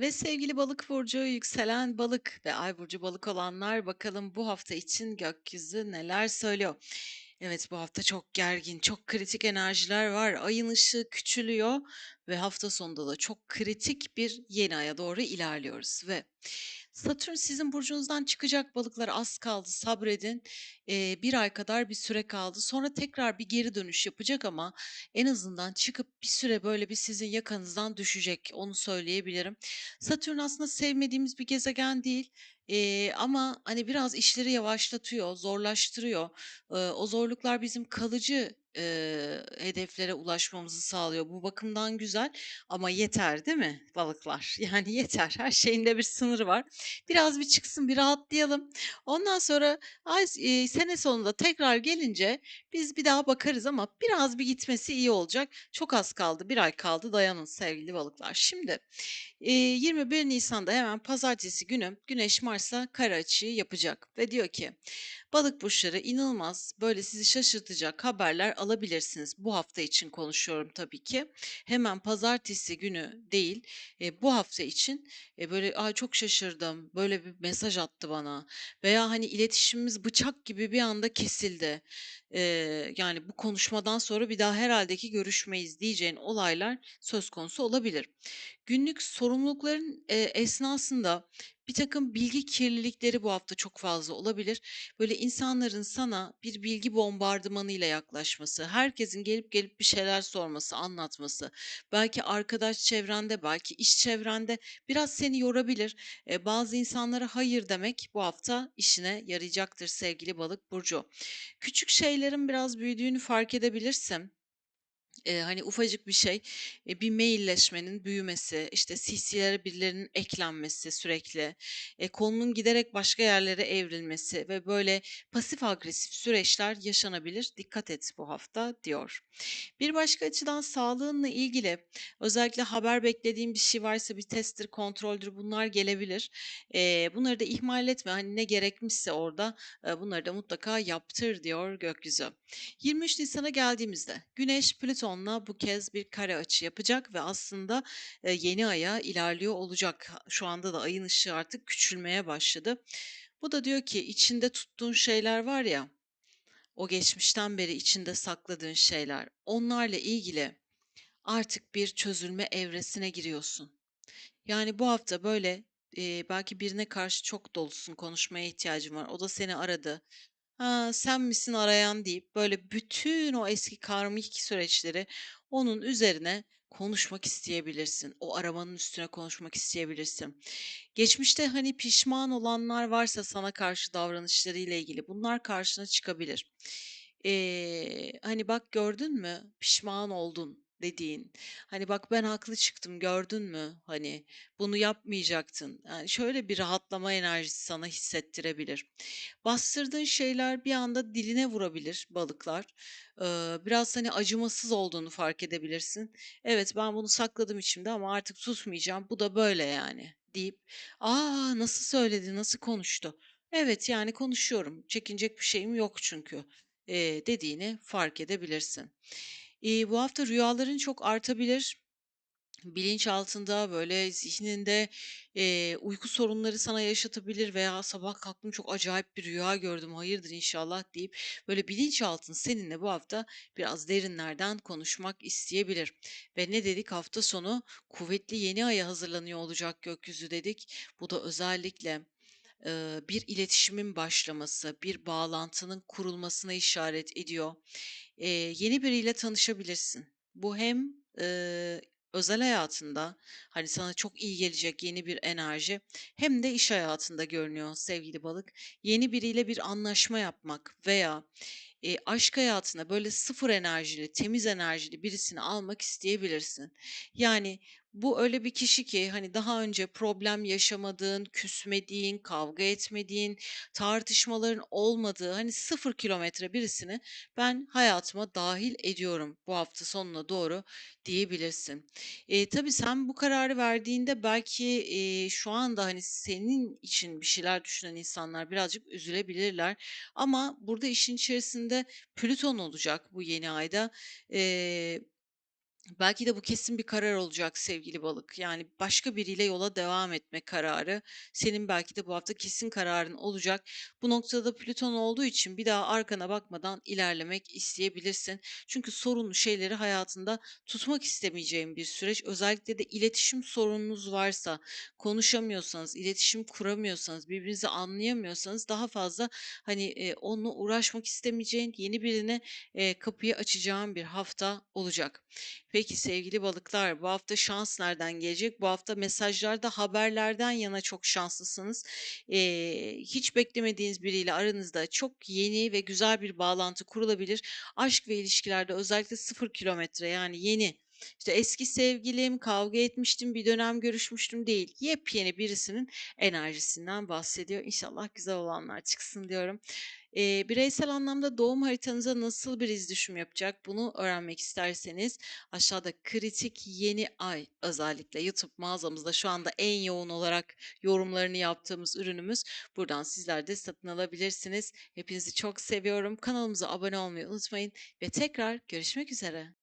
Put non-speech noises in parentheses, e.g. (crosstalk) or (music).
Ve sevgili Balık burcu, yükselen Balık ve Ay burcu Balık olanlar bakalım bu hafta için gökyüzü neler söylüyor? Evet bu hafta çok gergin, çok kritik enerjiler var. Ayın ışığı küçülüyor ve hafta sonunda da çok kritik bir yeni aya doğru ilerliyoruz ve Satürn sizin burcunuzdan çıkacak balıklar az kaldı sabredin. Eee, 1 ay kadar bir süre kaldı. Sonra tekrar bir geri dönüş yapacak ama en azından çıkıp bir süre böyle bir sizin yakanızdan düşecek, onu söyleyebilirim. Satürn aslında sevmediğimiz bir gezegen değil, eee, ama, hani, biraz işleri yavaşlatıyor, zorlaştırıyor. Eee, o zorluklar bizim kalıcı, eee, hedeflere ulaşmamızı sağlıyor. Bu bakımdan güzel ama yeter, değil mi balıklar? (laughs) Yani yeter, her şeyin de bir sınırı var. Biraz bir çıksın, bir rahatlayalım. Ondan sonra ay s sene sonunda tekrar gelince biz bir daha bakarız ama biraz bir gitmesi iyi olacak. Çok az kaldı, 1 ay kaldı, dayanın sevgili balıklar. Şimdi, eee, 21 Nisan'da hemen pazartesi günü Güneş Mars'a kare açıyı yapacak ve diyor ki Balık burçları inanılmaz böyle sizi şaşırtacak haberler alabilirsiniz. Bu hafta için konuşuyorum tabii ki. Hemen pazartesi günü değil, eee, bu hafta için, eee, böyle, "A, çok şaşırdım, böyle bir mesaj attı bana." veya, hani, iletişimimiz bıçak gibi bir anda kesildi. Eee, yani, "Bu konuşmadan sonra bir daha herhâlde ki görüşmeyiz." diyeceğin olaylar söz konusu olabilir. Günlük sorumlulukların, eee, esnasında birtakım bilgi kirlilikleri bu hafta çok fazla olabilir. Böyle insanların sana bir bilgi bombardımanıyla yaklaşması, herkesin gelip gelip bir şeyler sorması, anlatması, belki arkadaş çevrende, belki iş çevrende biraz seni yorabilir. Eee, bazı insanlara hayır demek bu hafta işine yarayacaktır sevgili Balık burcu. Küçük şeylerin biraz büyüdüğünü fark edebilirsin. Eee, hani, ufacık bir şey, eee, bir mailleşmenin büyümesi, işte, CC'lere birilerinin eklenmesi sürekli, eee, konunun giderek başka yerlere evrilmesi ve böyle pasif agresif süreçler yaşanabilir. Dikkat et bu hafta diyor. Bir başka açıdan sağlığınla ilgili özellikle haber beklediğin bir şey varsa bir testtir, kontroldür bunlar gelebilir. Eee, bunları da ihmal etme. Hani, ne gerekmişse orada, eee, bunları da mutlaka yaptır diyor gökyüzü. 23 Nisan'a geldiğimizde Güneş Plüton'la bu kez bir kare açı yapacak ve aslında, yeni aya ilerliyor olacak. Şu anda da ayın ışığı artık küçülmeye başladı. Bu da diyor ki içinde tuttuğun şeyler var ya, o geçmişten beri içinde sakladığın şeyler, onlarla ilgili artık bir çözülme evresine giriyorsun. Yani bu hafta böyle, eee, belki birine karşı çok dolusun, konuşmaya ihtiyacın var. O da seni aradı. "Ha, sen misin arayan?" deyip böyle bütün o eski karmik süreçleri onun üzerine konuşmak isteyebilirsin. O aramanın üstüne konuşmak isteyebilirsin. Geçmişte, hani, pişman olanlar varsa sana karşı davranışlarıyla ilgili bunlar karşına çıkabilir. Eee, hani, "Bak gördün mü, pişman oldun." Dediğin, hani, "Bak ben haklı çıktım gördün mü, hani, bunu yapmayacaktın." Yani, şöyle bir rahatlama enerjisi sana hissettirebilir. Bastırdığın şeyler bir anda diline vurabilir balıklar. Eee, biraz, hani, acımasız olduğunu fark edebilirsin. "Evet, ben bunu sakladım içimde ama artık tutmayacağım. Bu da böyle yani." deyip, "A! Nasıl söyledi, nasıl konuştu?" "Evet, yani konuşuyorum. Çekinecek bir şeyim yok çünkü." eee, dediğini fark edebilirsin. İii, bu hafta rüyaların çok artabilir. Bilinçaltında, böyle, zihninde, eee, uyku sorunları sana yaşatabilir veya "Sabah kalktım, çok acayip bir rüya gördüm, hayırdır inşallah." deyip, böyle, bilinçaltın seninle bu hafta biraz derinlerden konuşmak isteyebilir. Ve ne dedik? Hafta sonu kuvvetli yeni aya hazırlanıyor olacak gökyüzü dedik. Bu da özellikle, eee, bir iletişimin başlaması, bir bağlantının kurulmasına işaret ediyor. Yeni biriyle tanışabilirsin. Bu hem, özel hayatında, hani, sana çok iyi gelecek yeni bir enerji hem de iş hayatında görünüyor sevgili balık. Yeni biriyle bir anlaşma yapmak veya, eee, aşk hayatına böyle sıfır enerjili, temiz enerjili birisini almak isteyebilirsin. Yani, bu öyle bir kişi ki, hani, daha önce problem yaşamadığın, küsmediğin, kavga etmediğin, tartışmaların olmadığı, hani, sıfır kilometre birisini ben hayatıma dâhil ediyorum bu hafta sonuna doğru diyebilirsin. Eee, tabii sen bu kararı verdiğinde belki, eee, şu anda, hani, senin için bir şeyler düşünen insanlar birazcık üzülebilirler ama burada işin içerisinde Plüton olacak bu yeni ayda. Eee Belki de bu kesin bir karar olacak sevgili balık. Yani başka biriyle yola devam etme kararı. Senin belki de bu hafta kesin kararın olacak. Bu noktada Plüton olduğu için bir daha arkana bakmadan ilerlemek isteyebilirsin. Çünkü sorunlu şeyleri hayatında tutmak istemeyeceğin bir süreç. Özellikle de iletişim sorununuz varsa, konuşamıyorsanız, iletişim kuramıyorsanız, birbirinizi anlayamıyorsanız daha fazla hani e, onunla uğraşmak istemeyeceğin, yeni birine e, kapıyı açacağın bir hafta olacak. Peki sevgili balıklar, bu hafta şans nereden gelecek? Bu hafta mesajlarda haberlerden yana çok şanslısınız. Eee, hiç beklemediğiniz biriyle aranızda çok yeni ve güzel bir bağlantı kurulabilir. Aşk ve ilişkilerde özellikle sıfır kilometre yani yeni. İşte eski sevgilim, kavga etmiştim, bir dönem görüşmüştüm değil. Yepyeni birisinin enerjisinden bahsediyor. İnşallah güzel olanlar çıksın diyorum. Eee, bireysel anlamda doğum haritanıza nasıl bir iz düşüm yapacak bunu öğrenmek isterseniz Aşağıda kritik yeni ay özellikle YouTube mağazamızda şu anda en yoğun olarak yorumlarını yaptığımız ürünümüz. Buradan sizler de satın alabilirsiniz. Hepinizi çok seviyorum. Kanalımıza abone olmayı unutmayın ve tekrar görüşmek üzere.